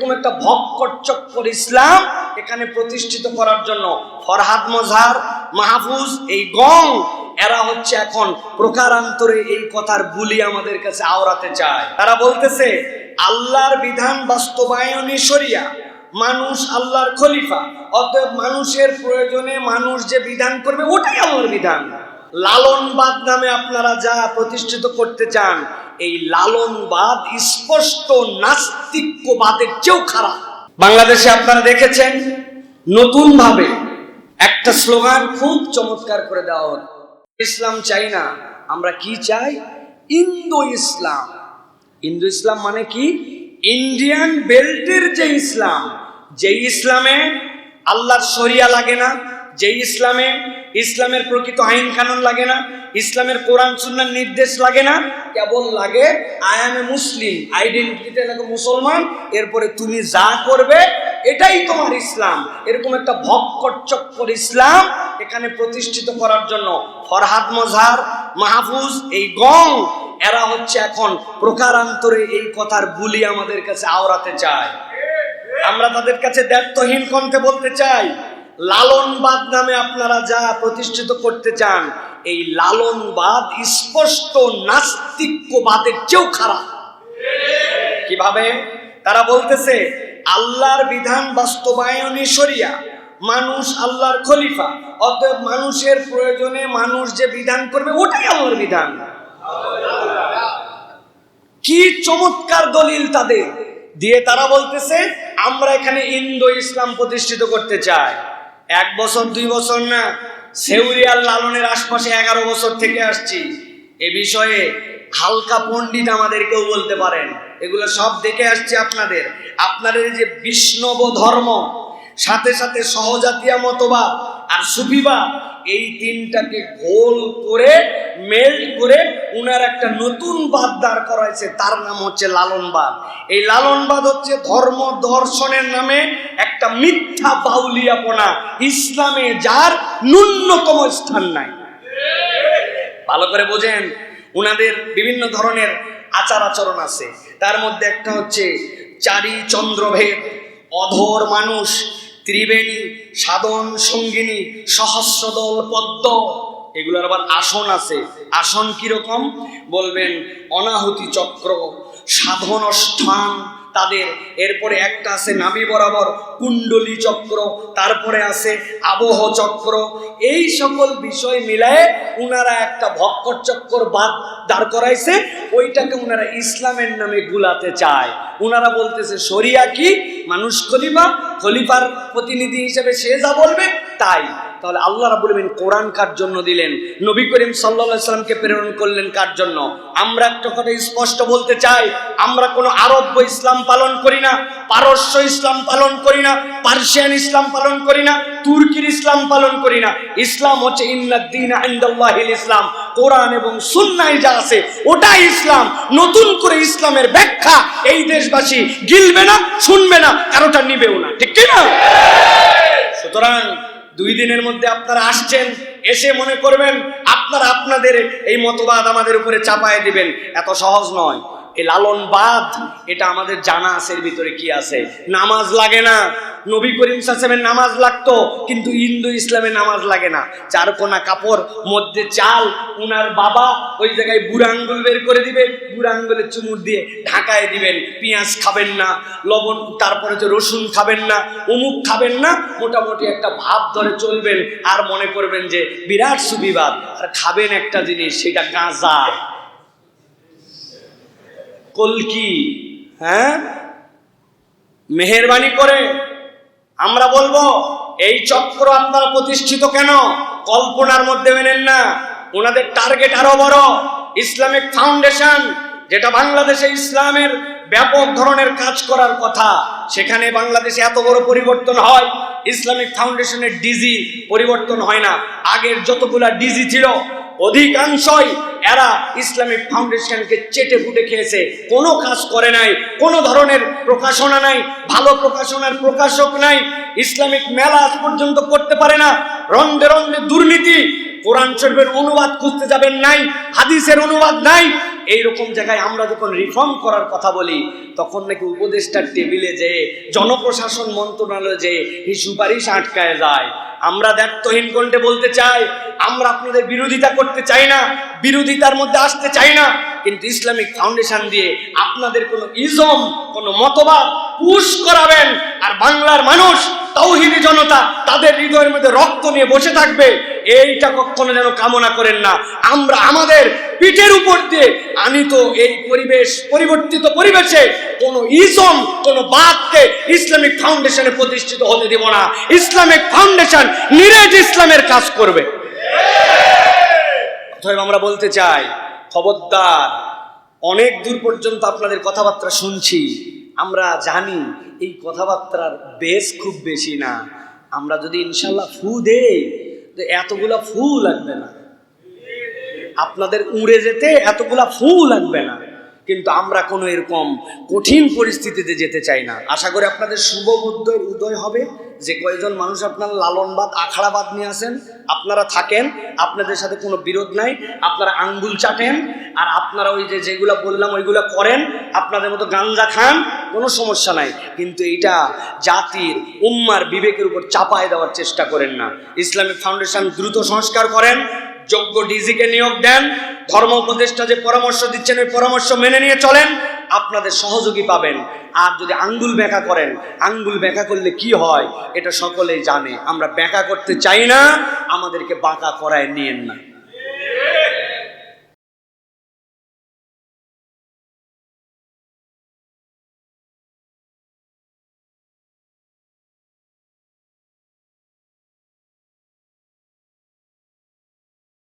এরকম একটা ভক্কর চক্কর ইসলাম এখানে প্রতিষ্ঠিত করার জন্য। ফরহাদ মজহার মাহফুজ, এই গং, এরা হচ্ছে এখন প্রকারান্তরে এই কথার বুলি আমাদের কাছে আওড়াতে চায়। তারা বলতেছে, আল্লাহর বিধান বাস্তবায়নই শরিয়া। মানুষ আল্লাহর খলিফা। অতএব মানুষের প্রয়োজনে মানুষ যে বিধান করবে, ওটাই আল্লাহর বিধান। লালনবাদ নামে আপনারা যা প্রতিষ্ঠিত করতে চান, এই লালনবাদ স্পষ্ট নাস্তিক্যবাদের চেয়েও খারাপ। বাংলাদেশে আপনারা দেখেছেন নতুন ভাবে একটা স্লোগান খুব চমৎকার করে দেওয়া ইসলাম চাই না, আমরা কি চাই? ইন্দো ইসলাম। ইন্দো ইসলাম মানে কি? ইন্ডিয়ান বেল্টের যে ইসলাম যে ইসলামে আল্লাহর শরিয়া লাগে না যে ইসলামে ইসলামের প্রকৃত আইন কানুন লাগে না, ইসলামের কোরআন সুন্নার নির্দেশ লাগে না, কেবল লাগে আই এম এ মুসলিম আইডেন্টিটিতে লাগে মুসলমান, এরপরে তুমি যা করবে, এটাই তোমার ইসলাম। এরকম একটা ভক্কর চক্কর ইসলাম এখানে প্রতিষ্ঠিত করার জন্য ফরহাদ মজহার মাহফুজ, এই গং, এরা হচ্ছে এখন প্রকারান্তরে এই কথার বুলি আমাদের কাছে আওড়াতে চায়। আমরা তাদের কাছে দায়িত্বহীন কণ্ঠে বলতে চাই লালনবাদ নামে আপনারা যা প্রতিষ্ঠিত করতে চান, এই লালনবাদ স্পষ্ট নাস্তিক্যবাদের চেয়েও খারাপ। কীভাবে? তারা বলতেছে, আল্লাহর বিধান বাস্তবায়নই শরিয়া, মানুষ আল্লাহর খলিফা, অতএব মানুষের প্রয়োজনে মানুষ যে বিধান করবে, ওটাই আল্লাহর বিধান। কি চমৎকার দলিল তাদের। দিয়ে তারা বলতেছে, আমরা এখানে ইন্দো ইসলাম প্রতিষ্ঠিত করতে চাই। এক বছর, দুই বছর না, সেউরিয়াল লালনের আশপাশে এগারো বছর থেকে আসছি। এ বিষয়ে হালকা পণ্ডিত আমাদেরকেও বলতে পারেন। এগুলো সব দেখে আসছি আপনাদের। আপনাদের যে বিষ্ণব ধর্ম, সাথে সাথে সহজাতিয়া মতবাদ আর সুফিবাদ, এই তিনটাকে গোল করে মেল করে উনার একটা নতুন বাদ দাঁড় করাইছে, তার নাম হচ্ছে লালনবাদ। এই লালনবাদ হচ্ছে ধর্ম দর্শনের নামে একটা মিথ্যা বাউলিয়াপনা, ইসলামে যার ন্যূনতম স্থান নাই। ভালো করে বোঝেন, উনাদের বিভিন্ন ধরনের আচার আচরণ আছে। তার মধ্যে একটা হচ্ছে চারি চন্দ্রভেদ, অধর মানুষ, ত্রিবেণী, সাধন সঙ্গিনী, সহস্রদল পদ্ম। এগুলোর আবার আসন আছে। আসন কীরকম? বলবেন, অনাহুতি চক্র, সাধন স্থান তাদের। এরপরে একটা আছে নাভি বরাবর, কুণ্ডলী চক্র, তারপরে আছে আবহ চক্র। এই সকল বিষয় মিলায়ে উনারা একটা ভক্কর চক্কর বাদ দাঁড় করাইছে, ওইটাকে উনারা ইসলামের নামে গুলাতে চায়। উনারা বলতেছে, শরিয়া কি? মানুষ খলিফা? খলিফার প্রতিনিধি হিসেবে সে যা বলবে, তাই। তাহলে আল্লাহ রাবুল আমিন কোরআন কার জন্য দিলেন? নবী করিম সাল্লাহ সাল্লামকে প্রেরণ করলেন কার জন্য? আমরা একটা কথা স্পষ্ট বলতে চাই, আমরা কোনো আরব্য ইসলাম পালন করি না, পারস্য ইসলাম পালন করি না, পার্সিয়ান ইসলাম পালন করি না, তুর্কির ইসলাম পালন করি না। ইসলাম হচ্ছে ইন্নাদ্দিন আইন্দাল্লাহিল ইসলাম। কোরআন এবং সুন্নাই যা আছে, ওটাই ইসলাম। নতুন করে ইসলামের ব্যাখ্যা এই দেশবাসী গিলবে না, শুনবে না, কারোটা নিবেও না। ঠিক কি না সুতরাং দুই দিনের মধ্যে আপনারা আসছেন, এসে মনে করবেন আপনারা আপনাদের এই মতবাদ আমাদের উপরে চাপায় দিবেন। এত সহজ নয়। এই লালনবাদ এটা আমাদের জানা আছে ভিতরে কি আছে? নামাজ লাগে না। নবী করিম সাসেমের নামাজ লাগতো, কিন্তু হিন্দু ইসলামে নামাজ লাগে না। চার কোনা কাপড়, মধ্যে চাল, উনার বাবা ওই জায়গায় বুড়া আঙ্গুল বের করে দিবে, বুড়া আঙ্গুলের চুমুর দিয়ে ঢাকায় দিবেন, পেঁয়াজ খাবেন না, লবণ, তারপরে যে রসুন খাবেন না, অমুক খাবেন না, মোটামুটি একটা ভাব ধরে চলবেন, আর মনে করবেন যে বিরাট সুবিবাদ। আর খাবেন একটা জিনিস, সেটা গাঁজা। কলকি হ্যাঁ? মেহরবানি করে আমরা বলব এই চক্র আপনারা প্রতিষ্ঠিত কেন? কল্পনার মধ্যে মেনেন না। ওনাদের টার্গেট আরও বড়। ইসলামিক ফাউন্ডেশন যেটা বাংলাদেশে ইসলামের ব্যাপক ধরনের কাজ করার কথা সেখানে বাংলাদেশে এত বড় পরিবর্তন হয় ইসলামিক ফাউন্ডেশনের ডিজি পরিবর্তন হয় না। আগের যতগুলা ডিজি ছিল অধিকাংশই এরা ইসলামিক ফাউন্ডেশনকে চেটে ফুটে খেয়েছে। কোনো কাজ করে নাই, কোনো ধরনের প্রকাশনা নাই, ভালো প্রকাশনার প্রকাশক নাই, ইসলামিক মেলা আজ পর্যন্ত করতে পারে না। রন্ধে রন্ধে দুর্নীতি, কোরআন শরীফের অনুবাদ খুঁজতে যাবেন নাই, হাদিসের অনুবাদ নাই এইরকম জায়গায় আমরা যখন রিফর্ম করার কথা বলি, তখন নাকি উপদেষ্টার টেবিলে যে জনপ্রশাসন মন্ত্রণালয়ে যে এই সুপারিশ আটকায় যায়। আমরা দায়িত্বহীন কণ্ঠে বলতে চাই, আমরা আপনাদের বিরোধিতা করতে চাই না, বিরোধিতার মধ্যে আসতে চাই না। কিন্তু ইসলামিক ফাউন্ডেশন দিয়ে আপনাদের কোনো ইজম কোনো মতবাদ পুশ করাবেন। আর বাংলার মানুষ, তৌহিদি জনতা, তাদের হৃদয়ের মধ্যে রক্ত নিয়ে বসে থাকবে। এইটা কখনো যেন কামনা করেন না। আমরা আমাদের পিঠের উপর দিয়ে আনিত এই পরিবেশ, পরিবর্তিত পরিবেশে কোন ইজম, কোন বাদকে ইসলামিক ফাউন্ডেশনে প্রতিষ্ঠিত হতে দেব না। ইসলামিক ফাউন্ডেশন নিরেজ ইসলামের কাজ করবে। আমরা বলতে চাই, খবরদার, অনেক দূর পর্যন্ত আপনাদের কথাবার্তা শুনছি। আমরা জানি এই কথাবার্তার বেস খুব বেশি না। আমরা যদি ইনশাল্লাহ ফু দেই, তো এতগুলা ফু লাগবে না। আপনাদের উড়ে যেতে এতগুলা ফু লাগবে না। কিন্তু আমরা কোনো এরকম কঠিন পরিস্থিতিতে যেতে চাই না। আশা করি আপনাদের শুভ বুদ্ধের উদয় হবে। যে কয়েকজন মানুষ আপনারা লালনবাদ, আখড়াবাদ নিয়ে আসেন আপনারা থাকেন, আপনাদের সাথে কোনো বিরোধ নাই, আপনারা আঙ্গুল চাটেন, আর আপনারা ওই যে যেগুলো বললাম, ওইগুলো করেন, আপনাদের মতো গাঞ্জা খান, কোনো সমস্যা নাই। কিন্তু এটা জাতির, উম্মার বিবেকের উপর চাপায় দেওয়ার চেষ্টা করেন না। ইসলামিক ফাউন্ডেশন দ্রুত সংস্কার করেন যোগ্য ডিজিকে নিয়োগ দেন, ধর্ম উপদেষ্টা যে পরামর্শ দিচ্ছেন, ওই পরামর্শ মেনে নিয়ে চলেন, আপনাদের সহযোগী পাবেন। আর যদি আঙ্গুল ব্যাখ্যা করেন, আঙ্গুল ব্যাখ্যা করলে কি হয়, এটা সকলেই জানে। আমরা ব্যাখ্যা করতে চাই না, আমাদেরকে বাঁকা করায় নিয়েন না।